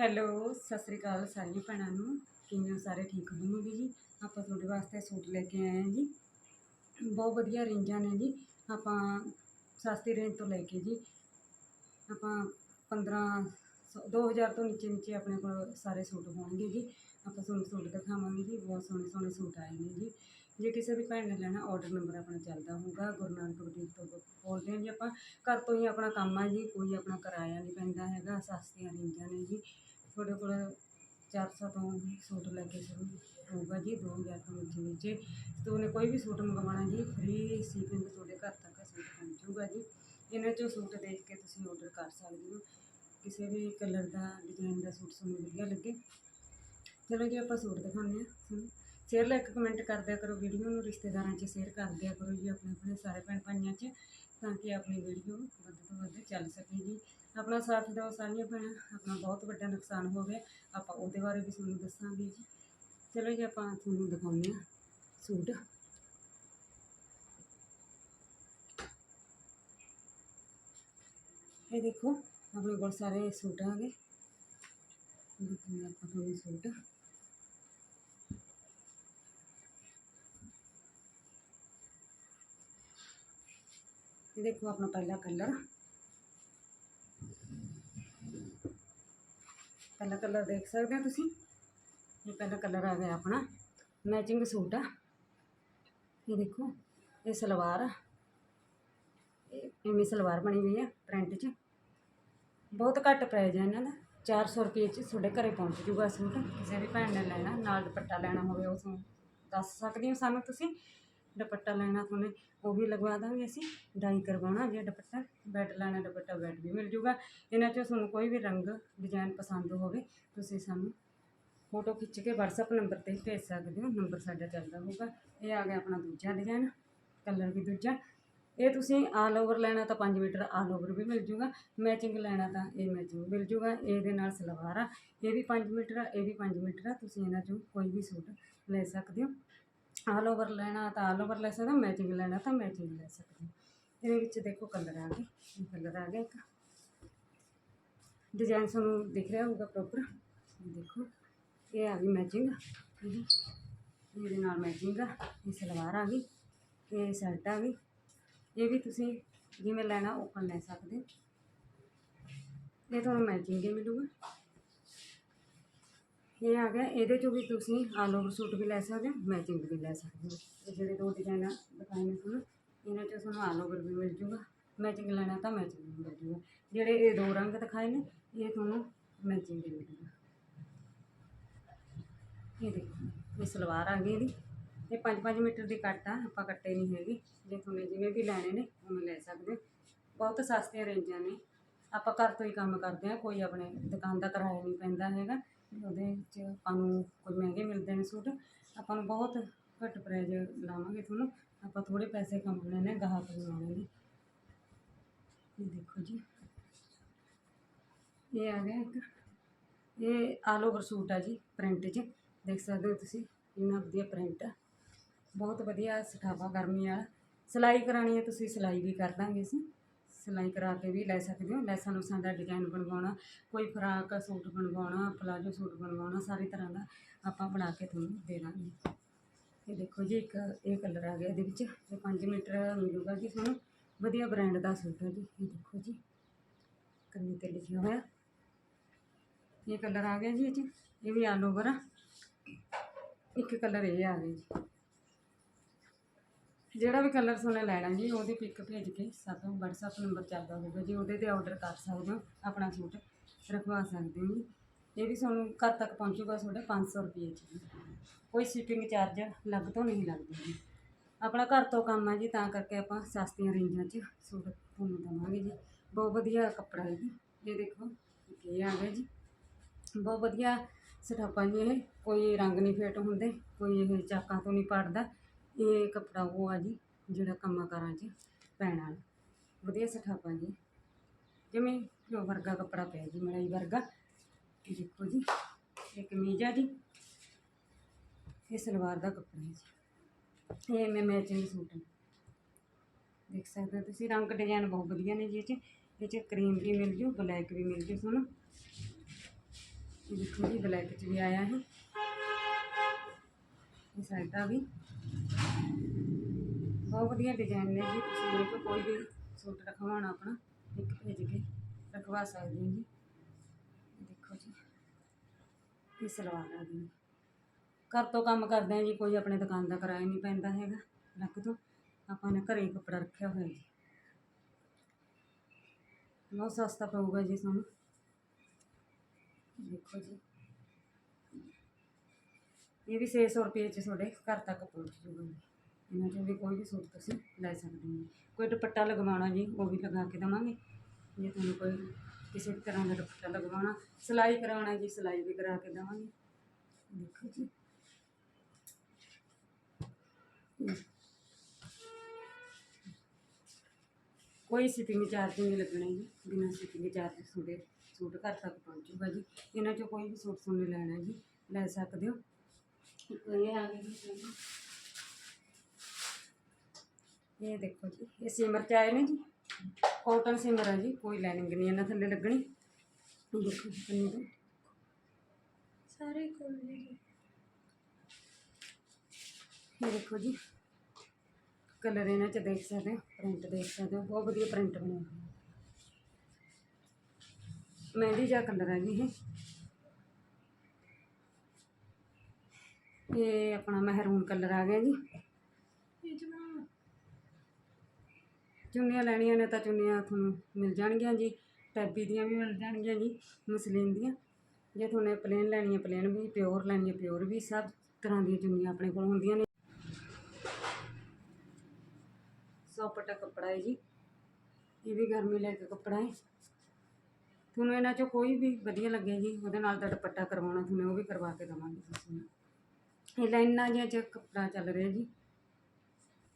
Hello, Sat Sri ਅਕਾਲ ਸਾਰੀਆਂ ਭੈਣਾਂ ਨੂੰ। ਕਿਵੇਂ ਹੋ ਸਾਰੇ? ਠੀਕ ਹੋਵੋਗੇ ਜੀ, ਆਪਾਂ ਤੁਹਾਡੇ ਵਾਸਤੇ ਸੂਟ ਲੈ ਕੇ ਆਏ ਹਾਂ ਜੀ। ਬਹੁਤ ਵਧੀਆ ਰੇਂਜਾਂ ਨੇ ਜੀ। ਆਪਾਂ ਸਸਤੀ ਰੇਂਜ ਤੋਂ ਲੈ ਕੇ ਜੀ, ਆਪਾਂ 15 2000 ਤੋਂ ਨੀਚੇ ਨੀਚੇ ਆਪਣੇ ਕੋਲ ਸਾਰੇ ਸੂਟ ਹੋਣਗੇ ਜੀ। ਆਪਾਂ ਤੁਹਾਨੂੰ ਸੂਟ ਦਿਖਾਵਾਂਗੇ ਜੀ। ਬਹੁਤ ਸੋਹਣੇ ਸੋਹਣੇ ਸੂਟ ਆਏ ਨੇ ਜੀ। ਜੇ ਕਿਸੇ ਵੀ ਭੈਣ ਨੇ ਲੈਣਾ ਆਰਡਰ ਨੰਬਰ ਆਪਣਾ ਚੱਲਦਾ ਹੋਊਗਾ, ਗੁਰੂ ਨਾਨਕ ਬੁਟੀਕ ਤੋਂ ਬੋਲਦੇ ਹਾਂ ਜੀ ਆਪਾਂ। ਘਰ ਤੋਂ ਹੀ ਆਪਣਾ ਕੰਮ ਆ ਜੀ, ਕੋਈ ਆਪਣਾ ਕਿਰਾਇਆ ਨਹੀਂ ਪੈਂਦਾ ਹੈਗਾ, ਸਸਤੀਆਂ ਰੇਂਜਾਂ ਨੇ ਜੀ। ਤੁਹਾਡੇ ਕੋਲ 400 ਤੋਂ ਸੂਟ ਲੈ ਕੇ ਸ਼ੁਰੂ ਹੋਊਗਾ ਜੀ 2000 ਤੋਂ ਨੀਚੇ ਨੀਚੇ। ਤੁਸੀਂ ਕੋਈ ਵੀ ਸੂਟ ਮੰਗਵਾਉਣਾ ਜੀ ਫ੍ਰੀ ਸ਼ਿਪਿੰਗ ਤੁਹਾਡੇ ਘਰ ਤੱਕ ਸੂਟ ਪਹੁੰਚੂਗਾ ਜੀ। ਇਹਨਾਂ ਚੋਂ ਸੂਟ ਦੇਖ ਕੇ ਤੁਸੀਂ ਆਰਡਰ ਕਰ ਸਕਦੇ ਹੋ। ਕਿਸੇ ਵੀ ਕਲਰ ਦਾ ਡਿਜ਼ਾਈਨ ਦਾ ਸੂਟ ਤੁਹਾਨੂੰ ਵਧੀਆ ਲੱਗੇ। ਚਲੋ ਜੀ, ਆਪਾਂ ਸੂਟ ਦਿਖਾਉਂਦੇ ਹਾਂ ਤੁਹਾਨੂੰ ਸ਼ੇਅਰ ਲਾਈਕ ਕਮੈਂਟ ਕਰ ਦਿਆ ਕਰੋ ਵੀਡੀਓ ਨੂੰ ਰਿਸ਼ਤੇਦਾਰਾਂ 'ਚ ਸ਼ੇਅਰ ਕਰ ਦਿਆ ਕਰੋ ਜੀ, ਆਪਣੇ ਆਪਣੇ ਸਾਰੇ ਭੈਣ ਭਾਈਆਂ 'ਚ, ਤਾਂ ਕਿ ਆਪਣੀ ਵੀਡੀਓ ਵੱਧ ਤੋਂ ਵੱਧ ਚੱਲ ਸਕੇ ਜੀ। ਆਪਣਾ ਸਾਥ ਦਿਓ ਸਾਰੀਆਂ ਭੈਣਾਂ, ਆਪਣਾ ਬਹੁਤ ਵੱਡਾ ਨੁਕਸਾਨ ਹੋ ਗਿਆ ਆਪਾਂ ਉਹਦੇ ਬਾਰੇ ਵੀ ਤੁਹਾਨੂੰ ਦੱਸਾਂਗੇ ਜੀ। ਚਲੋ ਜੀ, ਆਪਾਂ ਤੁਹਾਨੂੰ ਦਿਖਾਉਂਦੇ ਹਾਂ ਸੂਟ। ਇਹ ਦੇਖੋ, ਆਪਣੇ ਕੋਲ ਸਾਰੇ ਸੂਟ ਆ ਗਏ ਦੇਖੋ ਆਪਾਂ ਤੁਹਾਨੂੰ ਸੂਟ। ਇਹ ਦੇਖੋ ਆਪਣਾ ਪਹਿਲਾ ਕਲਰ। ਪਹਿਲਾ ਕਲਰ ਦੇਖ ਸਕਦੇ ਹੋ ਤੁਸੀਂ? ਇਹ ਪਹਿਲਾ ਕਲਰ ਆ ਗਿਆ ਆਪਣਾ ਮੈਚਿੰਗ ਸੂਟ ਆ। ਇਹ ਦੇਖੋ, ਇਹ ਸਲਵਾਰ ਆ। ਇਹ ਇਵੇਂ ਸਲਵਾਰ ਬਣੀ ਹੋਈ ਆ ਪ੍ਰਿੰਟ 'ਚ। ਬਹੁਤ ਘੱਟ ਪ੍ਰਾਈਸ ਹੈ ਇਹਨਾਂ ਦਾ। 400 ਰੁਪਏ 'ਚ ਤੁਹਾਡੇ ਘਰੇ ਪਹੁੰਚ ਜੂਗਾ ਸੂਟ। ਕਿਸੇ ਵੀ ਭੈਣ ਨੇ ਲੈਣਾ, ਨਾਲ ਦੁਪੱਟਾ ਲੈਣਾ ਹੋਵੇ ਉਸ ਨੂੰ ਦੱਸ ਸਕਦੇ ਹੋ ਸਾਨੂੰ ਤੁਸੀਂ। ਦੁਪੱਟਾ ਲੈਣਾ ਤੁਹਾਨੂੰ ਉਹ ਵੀ ਲਗਵਾ ਦਾਂਗੇ ਅਸੀਂ, ਡਾਈ ਕਰਵਾਉਣਾ ਜੇ ਦੁਪੱਟਾ, ਬੈਡ ਲੈਣਾ, ਦੁਪੱਟਾ ਬੈਡ ਵੀ ਮਿਲ ਜੂਗਾ। ਇਹਨਾਂ 'ਚੋਂ ਤੁਹਾਨੂੰ ਕੋਈ ਵੀ ਰੰਗ, ਡਿਜ਼ਾਈਨ ਪਸੰਦ ਹੋਵੇ, ਤੁਸੀਂ ਸਾਨੂੰ ਫੋਟੋ ਖਿੱਚ ਕੇ WhatsApp ਨੰਬਰ ਤੇ ਭੇਜ ਸਕਦੇ ਹੋ, ਨੰਬਰ ਸਾਡਾ ਚੱਲਦਾ ਹੋਊਗਾ। ਇਹ ਆ ਗਿਆ ਆਪਣਾ ਦੂਜਾ ਡਿਜ਼ਾਈਨ, ਕਲਰ ਵੀ ਦੂਜਾ। ਇਹ ਤੁਸੀਂ ਆਲ ਓਵਰ ਲੈਣਾ ਤਾਂ 5 ਮੀਟਰ ਆਲ ਓਵਰ ਵੀ ਮਿਲ ਜੂਗਾ। ਮੈਚਿੰਗ ਲੈਣਾ ਤਾਂ ਇਹ ਮੈਚਿੰਗ ਮਿਲ ਜੂਗਾ। ਇਹਦੇ ਨਾਲ ਸਲਵਾਰ ਆ, ਇਹ ਵੀ 5 ਮੀਟਰ ਆ, ਇਹ ਵੀ 5 ਮੀਟਰ ਆ। ਤੁਸੀਂ ਇਹਨਾਂ ਚੋਂ ਕੋਈ ਵੀ ਸੂਟ ਲੈ ਸਕਦੇ ਹੋ। ਆਲ ਓਵਰ ਲੈਣਾ ਤਾਂ ਆਲ ਓਵਰ ਲੈ ਸਕਦੇ ਮੈਚਿੰਗ ਲੈਣਾ ਤਾਂ ਮੈਚਿੰਗ ਲੈ ਸਕਦੇ ਇਹਦੇ ਵਿੱਚ ਦੇਖੋ ਕਲਰ ਆ ਗਏ ਇਹ ਕਲਰ ਆ ਗਿਆ ਇੱਕ। ਡਿਜ਼ਾਈਨ ਤੁਹਾਨੂੰ ਦਿਖ ਰਿਹਾ ਹੋਊਗਾ ਪ੍ਰੋਪਰ ਦੇਖੋ, ਇਹ ਆ ਗਈ ਮੈਚਿੰਗ ਇਹਦੇ ਨਾਲ ਮੈਚਿੰਗ ਆ, ਇਹ ਸਲਵਾਰ ਆ ਗਈ, ਇਹ ਸ਼ਰਟ ਆ ਗਈ। ਇਹ ਵੀ ਤੁਸੀਂ ਜਿਵੇਂ ਲੈਣਾ ਓਪਨ ਲੈ ਸਕਦੇ ਇਹ ਤੁਹਾਨੂੰ ਮੈਚਿੰਗ ਹੀ ਮਿਲੂਗਾ। ਇਹ ਆ ਗਿਆ, ਇਹਦੇ ਚੋਂ ਵੀ ਤੁਸੀਂ ਆਲ ਓਵਰ ਸੂਟ ਵੀ ਲੈ ਸਕਦੇ ਹੋ, ਮੈਚਿੰਗ ਵੀ ਲੈ ਸਕਦੇ ਹੋ। ਇਹ ਜਿਹੜੇ ਦੋ ਡਿਜ਼ਾਈਨ ਦਿਖਾਏ ਨੇ ਤੁਹਾਨੂੰ, ਇਹਨਾਂ ਚੋਂ ਤੁਹਾਨੂੰ ਆਲ ਓਵਰ ਵੀ ਮਿਲ ਜੂਗਾ। ਮੈਚਿੰਗ ਲੈਣਾ ਤਾਂ ਮੈਚਿੰਗ ਵੀ ਮਿਲ ਜੂਗਾ। ਜਿਹੜੇ ਇਹ ਦੋ ਰੰਗ ਦਿਖਾਏ ਨੇ, ਇਹ ਤੁਹਾਨੂੰ ਮੈਚਿੰਗ ਵੀ ਮਿਲੂਗਾ ਇਹ ਦੇਖੋ, ਇਹ ਸਲਵਾਰ ਆ ਗਈ ਇਹਦੀ। ਇਹ 5-5 ਮੀਟਰ ਦੀ ਕੱਟ ਆ, ਆਪਾਂ ਕੱਟੇ ਨਹੀਂ ਹੈਗੇ। ਜੇ ਤੁਹਾਨੂੰ ਜਿਵੇਂ ਵੀ ਲੈਣੇ ਨੇ ਉਵੇਂ ਲੈ ਸਕਦੇ ਬਹੁਤ ਸਸਤੀਆਂ ਰੇਂਜਾਂ ਨੇ। ਆਪਾਂ ਘਰ ਤੋਂ ਹੀ ਕੰਮ ਕਰਦੇ ਹਾਂ, ਕੋਈ ਆਪਣੇ ਦੁਕਾਨ ਦਾ ਕਿਰਾਇਆ ਨਹੀਂ ਪੈਂਦਾ ਹੈਗਾ। ਉਹਦੇ 'ਚ ਆਪਾਂ ਨੂੰ ਕੋਈ ਮਹਿੰਗੇ ਮਿਲਦੇ ਨੇ ਸੂਟ, ਆਪਾਂ ਨੂੰ ਬਹੁਤ ਘੱਟ ਪ੍ਰਾਈਜ਼ ਲਾਵਾਂਗੇ ਤੁਹਾਨੂੰ। ਆਪਾਂ ਥੋੜੇ ਪੈਸੇ ਕਮਾਉਣੇ ਨੇ ਗਾਹਕ ਬਣਾਉਣੇ ਨੇ ਇਹ ਦੇਖੋ ਜੀ। ਇਹ ਆ ਗਿਆ ਇੱਕ। ਇਹ ਆਲ ਓਵਰ ਸੂਟ ਆ ਜੀ ਪ੍ਰਿੰਟ 'ਚ। ਦੇਖ ਸਕਦੇ ਹੋ ਤੁਸੀਂ, ਇੰਨਾ ਵਧੀਆ ਪ੍ਰਿੰਟ ਆ। ਬਹੁਤ ਵਧੀਆ ਸਠਾਵਾ ਗਰਮੀ ਵਾਲਾ। ਸਿਲਾਈ ਕਰਾਣੀ ਹੈ, ਤੁਸੀਂ ਸਿਲਾਈ ਵੀ ਕਰ ਦਾਂਗੇ ਅਸੀਂ। ਸਿਲਾਈ ਕਰਾ ਕੇ ਵੀ ਲੈ ਸਕਦੇ ਹੋ। ਲੈਸਾਂ ਲੂਸਾਂ ਦਾ ਡਿਜ਼ਾਈਨ ਬਣਵਾਉਣਾ, ਕੋਈ ਫਰਾਕ ਸੂਟ ਬਣਵਾਉਣਾ, ਪਲਾਜੋ ਸੂਟ ਬਣਵਾਉਣਾ, ਸਾਰੀ ਤਰ੍ਹਾਂ ਦਾ ਆਪਾਂ ਬਣਾ ਕੇ ਤੁਹਾਨੂੰ ਦੇ ਦਾਂਗੇ। ਇਹ ਦੇਖੋ ਜੀ, ਇੱਕ ਇਹ ਕਲਰ ਆ ਗਿਆ ਇਹਦੇ ਵਿੱਚ, ਇਹ 5 ਮੀਟਰ ਮਿਲੂਗਾ ਜੀ ਤੁਹਾਨੂੰ। ਵਧੀਆ ਬ੍ਰਾਂਡ ਦਾ ਸੂਟ ਹੈ ਜੀ, ਇਹ ਦੇਖੋ ਜੀ। ਕੰਨੀ ਤੇ ਲਿਖਿਆ ਹੋਇਆ। ਇਹ ਕਲਰ ਆ ਗਿਆ ਜੀ ਇਹ 'ਚ, ਇਹ ਵੀ ਆਲ ਓਵਰ ਆ। ਇੱਕ ਕਲਰ ਇਹ ਆ ਗਿਆ ਜੀ। ਜਿਹੜਾ ਵੀ ਕਲਰ ਤੁਹਾਨੂੰ ਲੈਣਾ ਜੀ, ਉਹਦੀ ਪਿਕ ਭੇਜ ਕੇ ਸਾਨੂੰ WhatsApp ਨੰਬਰ ਚੱਲਦਾ ਹੋਊਗਾ ਜੀ। ਉਹਦੇ ਤੇ ਆਰਡਰ ਕਰ ਸਕਦੇ ਹੋ, ਆਪਣਾ ਸੂਟ ਰਖਵਾ ਸਕਦੇ ਹੋ ਜੀ। ਇਹ ਵੀ ਤੁਹਾਨੂੰ ਘਰ ਤੱਕ ਪਹੁੰਚੂਗਾ ਤੁਹਾਡੇ 500 ਰੁਪਏ 'ਚ ਕੋਈ ਸ਼ਿਪਿੰਗ ਚਾਰਜ ਲੱਗ ਤੋਂ ਨਹੀਂ ਲੱਗਦਾ ਜੀ। ਆਪਣਾ ਘਰ ਤੋਂ ਕੰਮ ਆ ਜੀ, ਤਾਂ ਕਰਕੇ ਆਪਾਂ ਸਸਤੀਆਂ ਰੇਂਜਾਂ 'ਚ ਸੂਟ ਤੁਹਾਨੂੰ ਦੇਵਾਂਗੇ ਜੀ। ਬਹੁਤ ਵਧੀਆ ਕੱਪੜਾ ਹੈ ਜੀ। ਇਹ ਦੇਖੋ, ਇਹ ਆ ਗਿਆ ਜੀ। ਬਹੁਤ ਵਧੀਆ ਸਟਾਪਾਂ ਜੀ ਇਹ। ਕੋਈ ਰੰਗ ਨਹੀਂ ਫੇਟ ਹੁੰਦੇ, ਕੋਈ ਇਹ ਚਾਕਾਂ ਤੋਂ ਨਹੀਂ ਪੜਦਾ। ਇਹ ਕੱਪੜਾ ਉਹ ਆ ਜੀ, ਜਿਹੜਾ ਕੰਮਾਂ ਕਾਰਾਂ 'ਚ ਪੈਣ ਵਾਲਾ। ਵਧੀਆ ਸਟਾਪਾਂ ਜੀ। ਜਿਵੇਂ ਜੋ ਵਰਗਾ ਕੱਪੜਾ ਪਿਆ ਜੀ, ਮਲਾਈ ਵਰਗਾ। ਇਹ ਦੇਖੋ ਜੀ, ਇਹ ਕਮੀਜ਼ ਆ ਜੀ। ਇਹ ਸਲਵਾਰ ਦਾ ਕੱਪੜਾ ਹੈ ਜੀ। ਇਹ ਮੈਂ ਮੈਚਿੰਗ ਸੂਟ ਹੈ ਦੇਖ ਸਕਦੇ ਹੋ ਤੁਸੀਂ, ਰੰਗ ਡਿਜ਼ਾਈਨ ਬਹੁਤ ਵਧੀਆ ਨੇ ਜੀ ਇਹ 'ਚ। ਇਹ 'ਚ ਕਰੀਮ ਵੀ ਮਿਲ ਜੂ ਬਲੈਕ ਵੀ ਮਿਲ ਜੂ ਤੁਹਾਨੂੰ ਇਹ ਦੇਖੋ ਜੀ ਬਲੈਕ ਚ ਵੀ ਆਇਆ ਹੈ ਇਹ ਸਾਈਡ ਦਾ ਵੀ। ਬਹੁਤ ਵਧੀਆ ਡਿਜ਼ਾਈਨ ਨੇ ਜੀ। ਤੁਸੀਂ ਮੇਰੇ ਕੋਲ ਕੋਈ ਵੀ ਸੂਟ ਰਖਵਾਉਣਾ ਆਪਣਾ, ਇੱਕ ਭੇਜ ਕੇ ਰਖਵਾ ਸਕਦੇ ਹੋ ਜੀ। ਇਹ ਦੇਖੋ ਜੀ, ਇਹ ਸਲਵਾਰ ਆ ਗਈ। ਘਰ ਤੋਂ ਕੰਮ ਕਰਦੇ ਆ ਜੀ, ਕੋਈ ਆਪਣੇ ਦੁਕਾਨ ਦਾ ਕਿਰਾਇਆ ਨਹੀਂ ਪੈਂਦਾ ਹੈਗਾ ਲੱਗ ਤੋਂ। ਆਪਾਂ ਨੇ ਘਰੇ ਹੀ ਕੱਪੜਾ ਰੱਖਿਆ ਹੋਇਆ ਜੀ। ਬਹੁਤ ਸਸਤਾ ਪਊਗਾ ਜੀ ਤੁਹਾਨੂੰ। ਦੇਖੋ ਜੀ। ਇਹ ਵੀ 600 ਰੁਪਏ ਚ ਤੁਹਾਡੇ ਘਰ ਤੱਕ ਪਹੁੰਚ ਜੂਗਾ ਜੀ ਇਹਨਾਂ ਚੋਂ ਵੀ ਕੋਈ ਵੀ ਸੂਟ ਤੁਸੀਂ ਲੈ ਸਕਦੇ ਹੋ। ਕੋਈ ਦੁਪੱਟਾ ਲਗਵਾਉਣਾ ਜੀ, ਉਹ ਵੀ ਲਗਾ ਕੇ ਦੇਵਾਂਗੇ। ਜੇ ਤੁਹਾਨੂੰ ਕੋਈ ਕਿਸੇ ਵੀ ਤਰ੍ਹਾਂ ਦਾ ਦੁਪੱਟਾ ਲਗਵਾਉਣਾ, ਸਿਲਾਈ ਕਰਾਉਣਾ ਜੀ, ਸਿਲਾਈ ਵੀ ਕਰਾ ਕੇ ਦੇਵਾਂਗੇ। ਦੇਖੋ ਜੀ। ਕੋਈ ਸਿਪਿੰਗ ਚਾਰਜ ਨਹੀਂ ਲੱਗਣਾ ਜੀ, ਬਿਨਾਂ ਸਿਪਿੰਗ ਚਾਰਜ ਤੁਹਾਡੇ ਸੂਟ ਘਰ ਤੱਕ ਪਹੁੰਚੂਗਾ ਜੀ। ਇਹਨਾਂ ਚੋਂ ਕੋਈ ਵੀ ਸੂਟ ਤੁਹਾਨੂੰ ਲੈਣਾ ਜੀ, ਲੈ ਸਕਦੇ ਹੋ। ਇਹ ਜੀ ਦੇਖੋ ਜੀ ਇਹ ਸਿਮਰ ਚ ਆਏ ਨੇ ਜੀ। ਕਾਟਨ ਸਿਮਰ ਆ ਜੀ ਕੋਈ ਲਾਈਨਿੰਗ ਨਹੀਂ ਇਹਨਾਂ ਥੱਲੇ ਲੱਗਣੀ। ਦੇਖੋ ਜੀ ਤੋਂ ਸਾਰੇ ਕੋਲ ਜੀ। ਇਹ ਦੇਖੋ ਜੀ ਕਲਰ ਇਹਨਾਂ ਚ ਦੇਖ ਸਕਦੇ ਹੋ ਪ੍ਰਿੰਟ ਦੇਖ ਸਕਦੇ ਹੋ ਬਹੁਤ ਵਧੀਆ ਪ੍ਰਿੰਟ ਬਣਿਆ ਮਹਿੰਦੀ ਜਿਹਾ ਕਲਰ ਹੈ ਜੀ ਇਹ। ਇਹ ਆਪਣਾ ਮਹਿਰੂਨ ਕਲਰ ਆ ਗਿਆ ਜੀ। ਚੁੰਨੀਆਂ ਲੈਣੀਆਂ ਨੇ ਤਾਂ ਚੁੰਨੀਆਂ ਤੁਹਾਨੂੰ ਮਿਲ ਜਾਣਗੀਆਂ ਜੀ। ਟੈਬੀ ਦੀਆਂ ਵੀ ਮਿਲ ਜਾਣਗੀਆਂ ਜੀ ਮਸਲੀਨ ਦੀਆਂ। ਜੇ ਤੁਹਾਨੂੰ ਪਲੇਨ ਲੈਣੀ ਹੈ ਪਲੇਨ ਵੀ ਪਿਓਰ ਲੈਣੀ ਹੈ ਪਿਓਰ ਵੀ ਸਭ ਤਰ੍ਹਾਂ ਦੀਆਂ ਚੁੰਨੀਆਂ ਆਪਣੇ ਕੋਲ ਹੁੰਦੀਆਂ ਨੇ। ਸੌਪਟਾ ਕੱਪੜਾ ਹੈ ਜੀ। ਇਹ ਵੀ ਗਰਮੀ ਲੈ ਕੇ ਕੱਪੜਾ ਹੈ। ਤੁਹਾਨੂੰ ਇਹਨਾਂ ਚੋਂ ਕੋਈ ਵੀ ਵਧੀਆ ਲੱਗੇ ਜੀ ਉਹਦੇ ਨਾਲ ਦਾ ਦੁਪੱਟਾ ਕਰਵਾਉਣਾ ਤੁਹਾਨੂੰ ਉਹ ਵੀ ਕਰਵਾ ਕੇ ਦੇਵਾਂਗੇ ਤੁਸੀਂ। ਇਹ ਲਾਈਨਾਂ ਜਿਹਾ ਚ ਕੱਪੜਾ ਚੱਲ ਰਿਹਾ ਜੀ।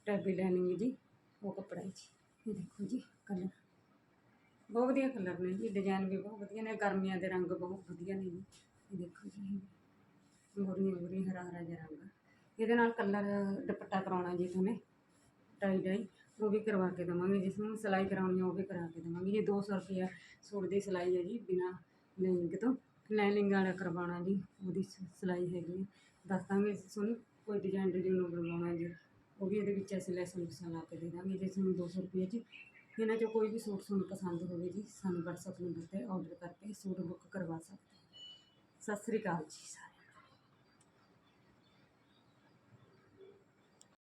ਟੈਬੀ ਲਾਈਨਿੰਗ ਜੀ, ਉਹ ਕੱਪੜਾ ਜੀ। ਇਹ ਦੇਖੋ ਜੀ ਕਲਰ ਬਹੁਤ ਵਧੀਆ ਕਲਰ ਨੇ ਜੀ ਡਿਜ਼ਾਈਨ ਵੀ ਬਹੁਤ ਵਧੀਆ ਨੇ, ਗਰਮੀਆਂ ਦੇ ਰੰਗ ਬਹੁਤ ਵਧੀਆ ਨੇ ਜੀ। ਇਹ ਦੇਖੋ ਜੀ ਮੋਰੀ ਮੋਰੀ ਹਰਾ ਹਰਾ ਜਿਹਾ ਰੰਗ। ਇਹਦੇ ਨਾਲ ਕਲਰ ਦੁਪੱਟਾ ਕਰਾਉਣਾ ਜੀ ਤੁਹਾਨੂੰ ਟਾਈ ਡਾਈ, ਉਹ ਵੀ ਕਰਵਾ ਕੇ ਦੇਵਾਂਗੇ, ਜਿਸ ਨੂੰ ਸਿਲਾਈ ਕਰਾਉਣੀ ਹੈ ਉਹ ਵੀ ਕਰਾ ਕੇ ਦੇਵਾਂਗੇ। ਇਹ 200 ਰੁਪਇਆ ਸੂਟ ਦੀ ਸਿਲਾਈ ਹੈ ਜੀ, ਬਿਨਾ ਲਾਈਨਿੰਗ ਤੋਂ। ਲਾਈਨਿੰਗ ਵਾਲਾ ਕਰਵਾਉਣਾ ਜੀ, ਉਹਦੀ ਸ- ਸਿਲਾਈ ਹੈਗੀ ਹੈ ਦੱਸ ਦਾਂਗੇ ਤੁਹਾਨੂੰ, ਕੋਈ ਡਿਜ਼ਾਈਨ ਡਿਜ਼ਾਈਨ ਨੂੰ ਬਣਵਾਉਣਾ ਜੀ, ਉਹ ਵੀ ਇਹਦੇ ਵਿੱਚ ਅਸੀਂ ਲੈਸਾਂ ਲੂਸਾਂ ਲਾ ਕੇ ਦੇ ਦਾਂਗੇ, ਜੇ ਤੁਹਾਨੂੰ 200 ਰੁਪਏ 'ਚ ਇਹਨਾਂ 'ਚੋਂ ਕੋਈ ਵੀ ਸੂਟ ਤੁਹਾਨੂੰ ਪਸੰਦ ਹੋਵੇ ਜੀ, ਸਾਨੂੰ WhatsApp ਨੰਬਰ ਤੇ ਆਰਡਰ ਕਰਕੇ ਸੂਟ ਬੁੱਕ ਕਰਵਾ ਸਕਦੇ ਸਤਿ ਸ੍ਰੀ ਅਕਾਲ ਜੀ ਸਾਰੇ